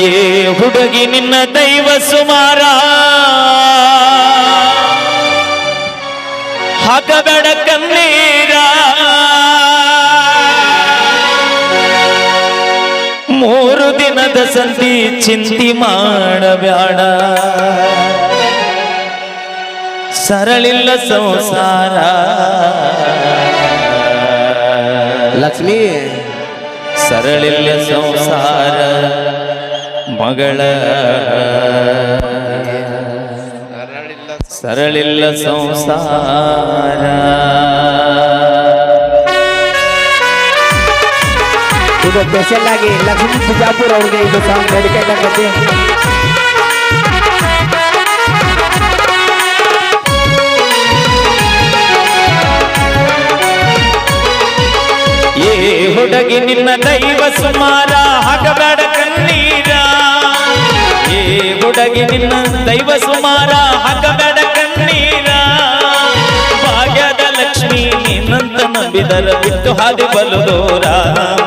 ಏ ಹುಡುಗಿ ನಿನ್ನ ದೈವ ಸುಮಾರ. ಹಾಕಬೇಡ ಕಣ್ಣೀರ. ಮೂರು ದಿನದ ಸಂಧಿ ಚಿಂತಿ ಮಾಡಬೇಡ ಸರಳಿಲ್ಲ ಸಂಸಾರ. ಲಕ್ಷ್ಮೀ ಸರಳಿಲ್ಲ ಸಂಸಾರ. ಮಗಳ. ಸರಳಿಲ್ಲ ಸಂಸಾರ. ಇದು ಸ್ಪೆಷಲ್ ಆಗಿ ಲಕ್ಷ್ಮೀ ಬಿಜಾಪುರ್ ಅವ್ರಿಗೆ ಇದು ಸಾಂಗ್ ಡೆಡಿಕೇಟ್ ಆಗುತ್ತೆ ಏ ಹುಡುಗಿ ನಿನ್ನ ದೈವ ಸುಮಾರ ಹಾಕಬೇಡ. ಹುಡುಗಿ ನಿನ್ನ ದೈವ ಸುಮಾರ ಹಾಕಬೇಡ ಕಣ್ಣೀರ. ಭಾಗ್ಯದ ಲಕ್ಷ್ಮಿ ನಿನ್ನಂತ ನಂಬಿದರ ಬಿಟ್ಟು ಹಾದಿ ಬಲು ದೂರ.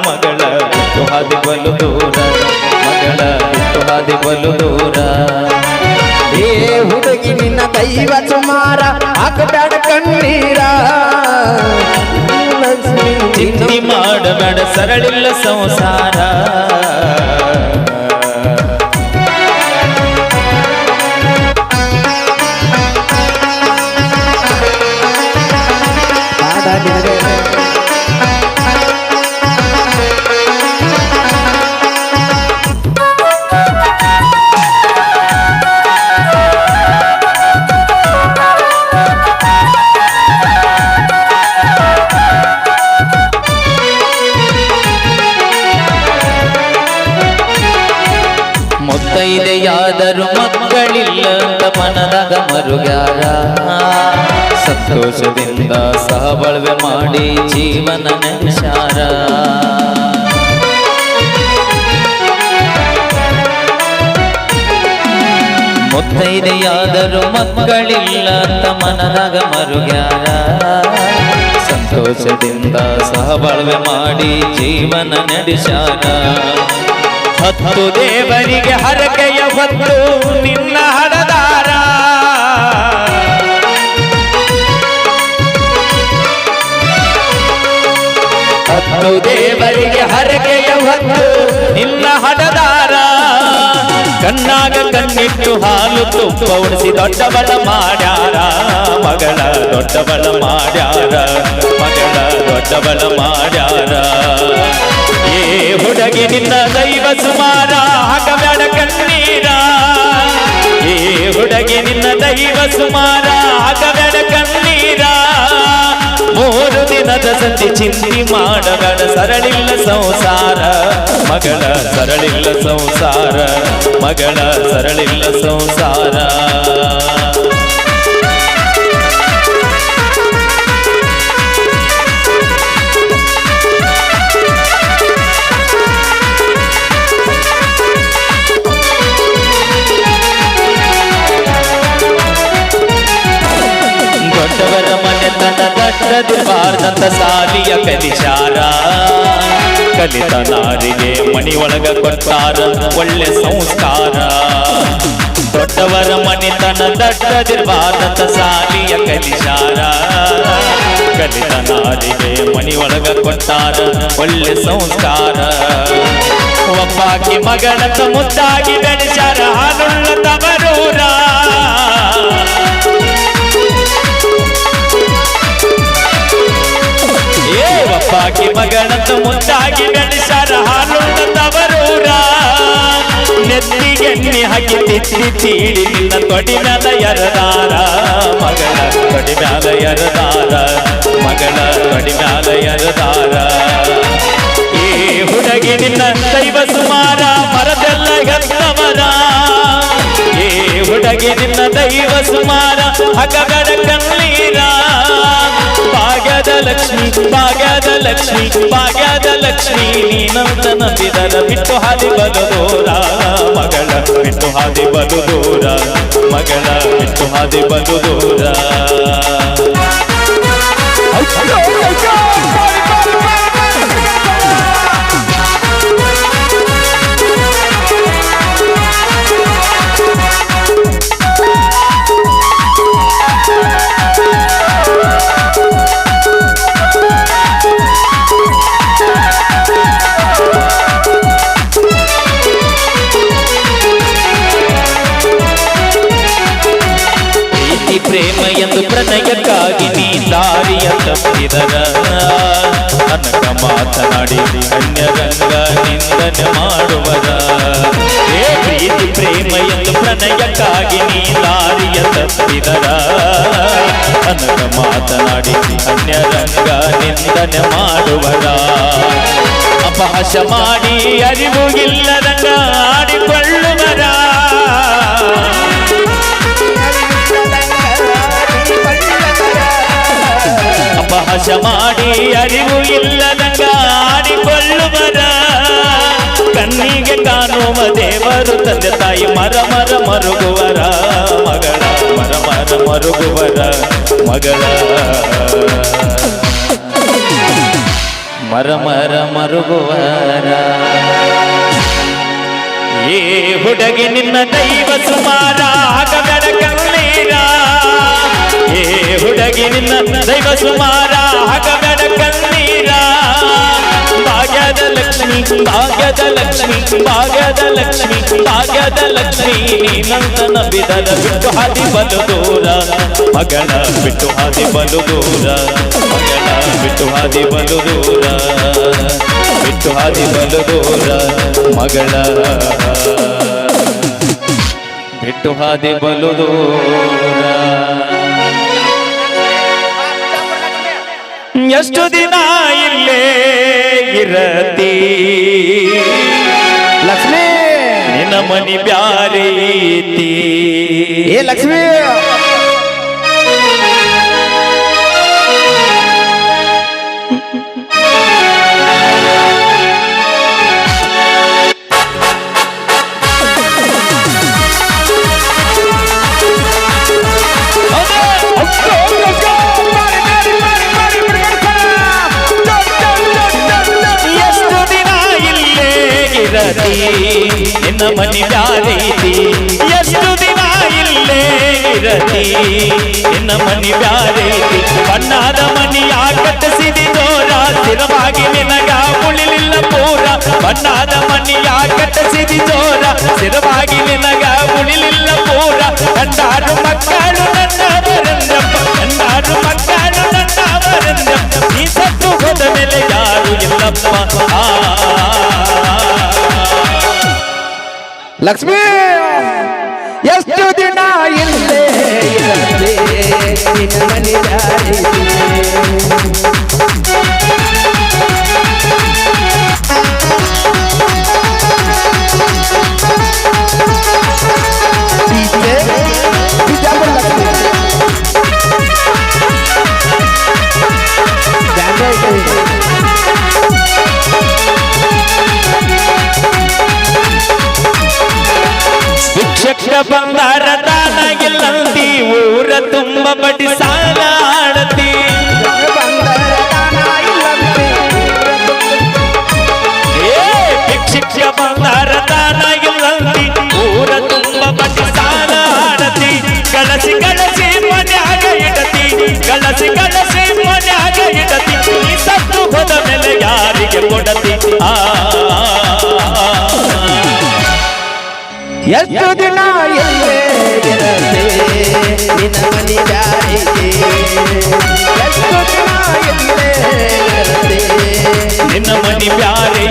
ಮಗಳ ಬಿಟ್ಟು ಹಾದಿ ಬಲು ದೂರ. ಮಗಳ ಬಿಟ್ಟು ಹಾದಿ ಬಲು ದೂರ. ಏ ಹುಡುಗಿ ನಿನ್ನ ದೈವ ಸುಮಾರ ಹಾಕಬೇಡ ಕಣ್ಣೀರ. ಚಿಂತಿ ಮಾಡಬೇಡ ಸರಳಿಲ್ಲ ಸಂಸಾರ. ಮುತ್ತೈದೆಯಾದರೂ ಮಕ್ಕಳಿಲ್ಲ ಮನದಾಗ ಮರುಗ್ಯಾರ. ಸಂತೋಷದಿಂದ ಸಹಬಳವೆ ಮಾಡಿ ಜೀವನ ನೆನೆಸಾರ ಮುತ್ತೈದೆಯಾದರೂ ಮಕ್ಕಳಿಲ್ಲ ಅಂತ ಮನದಾಗ ಮರುಗ್ಯಾರ. ಸಂತೋಷದಿಂದ ಸಹಬಳವೆ ಮಾಡಿ ಜೀವನ ನಡೆಸಾರ ಹತ್ತು ದೇವರಿಗೆ ಹರಕೆಯ ಹೊತ್ತು ನಿನ್ನ ಹಡದಾರ ಹತ್ತು ದೇವರಿಗೆ ಹರಕೆಯ ಹೊತ್ತು ನಿನ್ನ ಹಡದಾರ ಕಣ್ಣಾಗ ಕಣ್ಣಿಟ್ಟು ಹಾಲು ತುಪ್ಪ ಉಣಿಸಿ ದೊಡ್ಡಬಳ ಮಾಡ್ಯಾರ. ಮಗಳ ದೊಡ್ಡಬಳ ಮಾಡ್ಯಾರ. ಮಗಳ ದೊಡ್ಡಬಳ ಮಾಡ್ಯಾರ. ಹುಡುಗಿ ನಿನ್ನ ದೈವ ಸುಮಾರ, ಹಾಕಬೇಡ ಕಣ್ಣೀರ. ಏ ಹುಡುಗಿ, ನಿನ್ನ ದೈವ ಸುಮಾರ, ಹಾಕಬೇಡ ಕಣ್ಣೀರ. ಮೂರು ದಿನದ ಸಂಧಿ ಚಿಂತಿ ಮಾಡಬೇಡ, ಸರಳಿಲ್ಲ ಸಂಸಾರ. ಮಗಳ, ಸರಳಿಲ್ಲ ಸಂಸಾರ. ಮಗಳ, ಸರಳಿಲ್ಲ ಸಂಸಾರ. ದಟ್ಟದಿರಬಾರ್ದಂತ ಸಾಲಿಯ ಕಲಿಶಾರ ಕಲಿತ ನಾರಿಗೆ ಮಣಿ ಒಳಗ ಕೊಟ್ಟಾರ. ಒಳ್ಳೆ ಸಂಸ್ಕಾರ. ದೊಡ್ಡವರ ಮನೆತನ ದಟ್ಟದಿರಬಾರ್ದಂತ ಸಾಲಿಯ ಕಲಿಶಾರ ಕಲಿತ ನಾರಿಗೆ ಮಣಿ ಒಳಗ ಕೊಟ್ಟಾರ. ಒಳ್ಳೆ ಸಂಸ್ಕಾರ. ಒಬ್ಬಾಕಿ ಮಗಳ ಮುದ್ದಾಗಿ ಬೆಳೆಸಾರ. ಹಾಲುಳ್ಳ ತವರೂರ ಮಗಳಂತ ಮುದ್ದಾಗಿ ಬೆಳೆಸಾರ ಹಾಲುಂಡ ತವರೂರ ನೆತ್ತಿಗೆಣ್ಣೆ ಹಾಕಿ ತಿತ್ತಿ ತೀಡಿ ನಿನ್ನ ತೊಡಿ ಮ್ಯಾಲ ಎರದಾರ ಮಗಳ ತೊಡಿ ಮ್ಯಾಲ ಎರದಾರ ಮಗಳ ತೊಡಿ ಮ್ಯಾಲ ಎರದಾರ ಈ ಹುಡುಗಿ ನಿನ್ನ ದೈವ ಸುಮಾರ, ಮರದೆಲ್ಲ ಗಂಧವರ ಏ ಹುಡುಗಿ ನಿನ್ನ ದೈವ ಸುಮಾರ ಹಗಗಡ ಕಣ್ಣೀರ. ಭಾಗ್ಯದ ಲಕ್ಷ್ಮಿ ಭಾಗ್ಯದ ಲಕ್ಷ್ಮಿ ಭಾಗ್ಯದ ಲಕ್ಷ್ಮಿ ನೀನಂತ ನಂಬಿದರ ಬಿಟ್ಟು ಹಾದಿ ಬಲು ಮಗಳ ಬಿಟ್ಟು ಹಾದಿ ಬಲು ಮಗಳ ಬಿಟ್ಟು ಹಾದಿ ಬಲು ದೂರ ಪ್ರೇಮ ಎಂದು ಪ್ರಣಯಕ್ಕಾಗಿ ನೀ ದಾರಿಯ ತಪ್ಪಿದರ. ಅನಕ ಮಾತನಾಡಿ ಅನ್ಯರಂಗ ನಿಂದನೆ ಮಾಡುವರ. ಹೇ ಪ್ರೀತಿ, ಪ್ರೇಮ ಎಂದು ಪ್ರಣಯಕ್ಕಾಗಿ ನೀ ದಾರಿಯ ತಪ್ಪಿದರ. ಅನಕ ಮಾತನಾಡಿ ಅನ್ಯರಂಗ ನಿಂದನೆ ಮಾಡುವರ. ಅಪಹಾಸ ಮಾಡಿ ಅರಿವು ಇಲ್ಲದಂಗ ಆಡಿಕೊಳ್ಳುವರ. ಅಪಹಾಸ ಮಾಡಿ ಅರಿವು ಇಲ್ಲದಂಗ ಆಡಿಕೊಳ್ಳುವರ ಕಣ್ಣಿಗೆ ಕಾಣುವ ದೇವರು ತಂದೆ ತಾಯಿ ಮರ ಮರ ಮರುಗುವರ. ಮಗಳ ಮರ ಮರ ಮರುಗುವರ. ಮಗಳ ಮರ ಮರ ಮರುಗುವರ. ಏ ಹುಡುಗಿ ನಿನ್ನ ದೈವ ಸುಮಾರ. ಹುಡುಗಿ ನಿನ್ನ ದೈವ ಸುಮಾರ ಆಗಬೇಡ ಕಣ್ಣೀರ. ಭಾಗ್ಯದ ಲಕ್ಷ್ಮಿ ಭಾಗ್ಯದ ಲಕ್ಷ್ಮಿ ಭಾಗ್ಯದ ಲಕ್ಷ್ಮಿ ಭಾಗ್ಯದ ಲಕ್ಷ್ಮಿ, ನೀನಂತ ನಂಬಿದರ ಬಿಟ್ಟು ಹಾದಿ ಬಲು ದೂರ. ಮಗಳ ಬಿಟ್ಟು ಹಾದಿ ಬಲು ದೂರ. ಮಗಳ ಬಿಟ್ಟು ಹಾದಿ ಬಲು ದೂರ. ಬಿಟ್ಟು ಹಾದಿ ಬಲು ದೂರ. ಮಗಳ ಬಿಟ್ಟು ಹಾದಿ ಬಲು ದೂರ. ಎಷ್ಟು ದಿನ ಇಲ್ಲೇ ಇರತಿ? ಲಕ್ಷ್ಮಿ! ನಿನ್ನ ಮನಿ ಬ್ಯಾರೀತಿ ಏ ಲಕ್ಷ್ಮಿ! ಮನಿ ಬ್ಯಾರೀತಿ? ಎಷ್ಟು ದಿನ ಇಲ್ಲೇ ಇರತಿ? ನಿನ್ನ ಮನಿ ಬ್ಯಾರೀತಿ? ಬಣ್ಣದ ಮನಿ ಕಟ್ಟಿಸಿದಿ ದೋರ ಸ್ಥಿರವಾಗಿ ನಿನಗ ಉಳಿಲಿಲ್ಲ ಪೂರ. ಬಣ್ಣದ ಮನಿ ಕಟ್ಟಿಸಿದಿ ದೋರ ಸ್ಥಿರವಾಗಿ ನಿನಗ ಉಳಿಲಿಲ್ಲ ಪೂರ. ಕಂಡಾರು ಮಕ್ಕಳು ನನ್ನವರೆಂದಪ್ಪ ಕಂಡಾರು ಮಕ್ಕಳು ನನ್ನವರೆಂದಪ್ಪ ನೀ ಸತ್ತು ಹೋದ ಮೇಲೆ ಯಾರು ಇಲ್ಲಪ್ಪ. ಆ ಲಕ್ಷ್ಮಿ! ಎಷ್ಟು ದಿನ ಇಲ್ಲೇ? ಶಿಕ್ಷಕ ಬಂಗಾರ ತಾನಾಗಿಲ್ಲಂತಿ, ಊರ ತುಂಬ ಬಡಿ ಸಾಲ ಆಡತಿ. ಏ ಶಿಕ್ಷಕ ಬಂಗಾರ ದಾನ ಇಲ್ಲಂತಿ ಊರ ತುಂಬ ಬಡಿ ಸಾಲ ಆಡತಿ. ಕಳಸಿ ಕಳಸಿ ಮನ್ಯಾಗ ಇಡತಿ ಕಳಸಿ ಕಳಸಿ ಸತ್ತು ಹೋದ ಮೇಲೆ ಕೊಡತಿ? ಆ ಎಷ್ಟು ದಿನ ಇಲ್ಲೇ ಇರದೆ ನಿನ್ನ ಮನೆ ಎಷ್ಟು ದಿನ ಇಲ್ಲೇ ನಿನ್ನ ಬ್ಯಾರೆ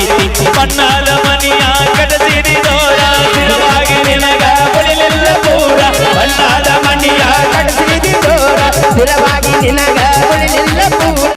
ಬಣ್ಣದ ಮನಿಯ ಕಡಸಿರಿ ದೋರ ಸ್ಥಿರವಾಗಿ ನಿನಗ ಬಳಿಲಿಲ್ಲ ಪೂರ ಬಣ್ಣದ ಮನಿಯ ಕಡಿಸಿದಿ ದೋರ ಸ್ಥಿರವಾಗಿ